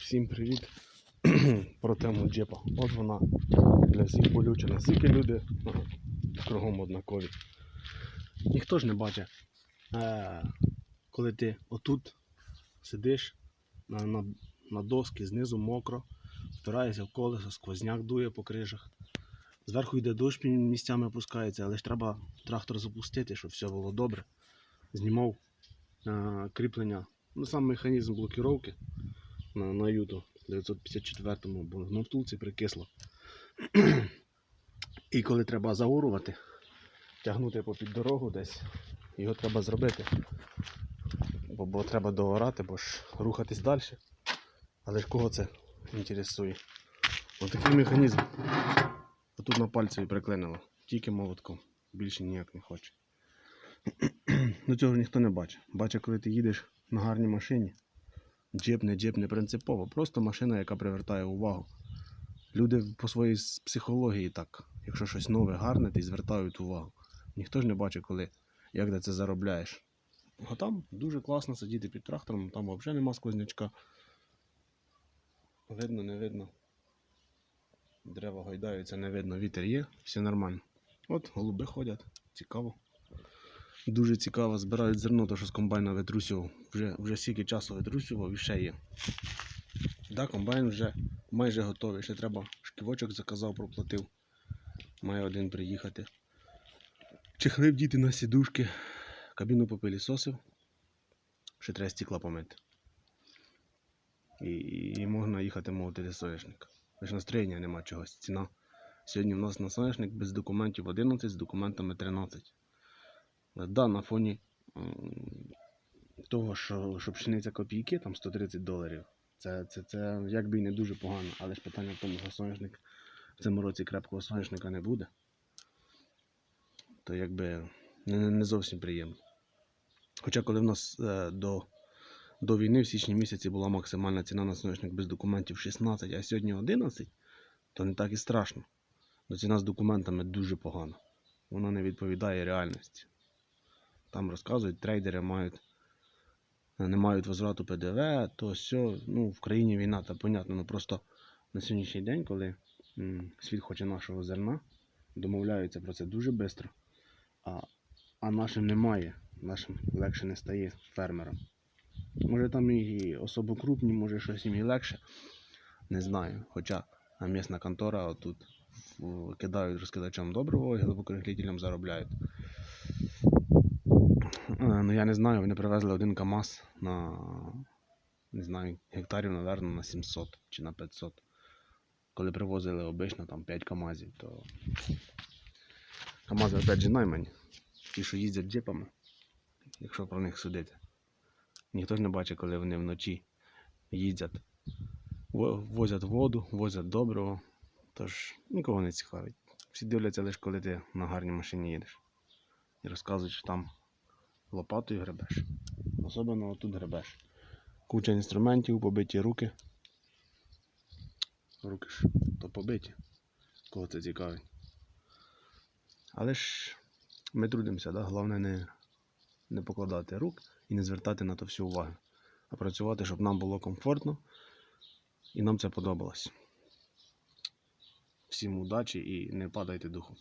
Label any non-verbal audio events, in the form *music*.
Всім привіт *clears throat* про тему джепа. От вона для всіх болюча. Наскільки люди кругом однакові. Ніхто ж не бачить, е, коли ти отут сидиш на, на, на доски, знизу мокро, впираєшся в колесо, сквозняк дує по крижах. Зверху йде дощ місцями опускається, але ж треба трактор запустити, щоб все було добре. Знімав е, кріплення, ну сам механізм блокіровки на, на Юту 954-му, бо на втулці прикисло. І коли треба заурувати, тягнути попід дорогу десь, його треба зробити. Бо, бо треба доорати, бо ж рухатись далі. Але ж кого це інтересує? Ось такий механізм. А тут на пальці приклинило. Тільки молотком. Більше ніяк не хоче. *clears throat* Ну цього ж ніхто не бачить. Бачить, коли ти їдеш на гарній машині. Джип, не джип, не принципово. Просто машина, яка привертає увагу. Люди по своїй психології так. Якщо щось нове, гарне, й звертають увагу. Ніхто ж не бачить, коли, як ти це заробляєш. А там дуже класно сидіти під трактором, там взагалі нема сквознячка. Видно, не видно. Дерева гойдаються, не видно, вітер є, все нормально. От, голуби ходять, цікаво. Дуже цікаво, збирають зерно, то що з комбайна витрусював. Вже, вже стільки часу витрусював і ще є. Да, комбайн вже майже готовий. Ще треба шківочок заказав, проплатив. Має один приїхати. Чехли вдіти на сідушки, кабіну попилісосив. Ще треба стекла помити. І, і можна їхати молотити соняшник. Лише настроєння нема чогось. Ціна. Сьогодні в нас на соняшник без документів 11, з документами 13. Да, на фоні того, що, що пшениця копійки, там 130 доларів. Це, це, це якби і не дуже погано, але ж питання в тому, що соняшник в цьому році крепкого соняшника не буде. То якби не, не зовсім приємно. Хоча коли в нас е, до, до війни в січні місяці була максимальна ціна на соняшник без документів 16, а сьогодні 11, то не так і страшно. Но ціна з документами дуже погана. Вона не відповідає реальності. Там розказують, трейдери мають, не мають возврату ПДВ, то все. Ну, в країні війна, та понятно. Ну просто на сьогоднішній день, коли м, світ хоче нашого зерна, домовляються про це дуже швидко, а, а нашим немає, нашим легше не стає фермерам. Може там і особо крупні, може щось їм і легше. Не знаю. Хоча місна контора отут кидають розкидачам доброго і глибокорихлітелям заробляють. Е, Ну я не знаю, вони привезли один КАМАЗ на не знаю, гектарів, напевно, на 700 чи на 500. Коли привозили обично там 5 КАМАЗів, то КАМАЗи опять же наймані. Ті, що їздять джипами, якщо про них судити. Ніхто ж не бачить, коли вони вночі їздять, возять воду, возять доброго. Тож нікого не цікавить. Всі дивляться лише коли ти на гарній машині їдеш. І розказують, що там лопатою гребеш. Особливо тут гребеш. Куча інструментів, побиті руки. Руки ж то побиті. Кого це цікавить. Але ж ми трудимося, да? головне не, не покладати рук і не звертати на то всю увагу. А працювати, щоб нам було комфортно і нам це подобалось. Всім удачі і не падайте духом.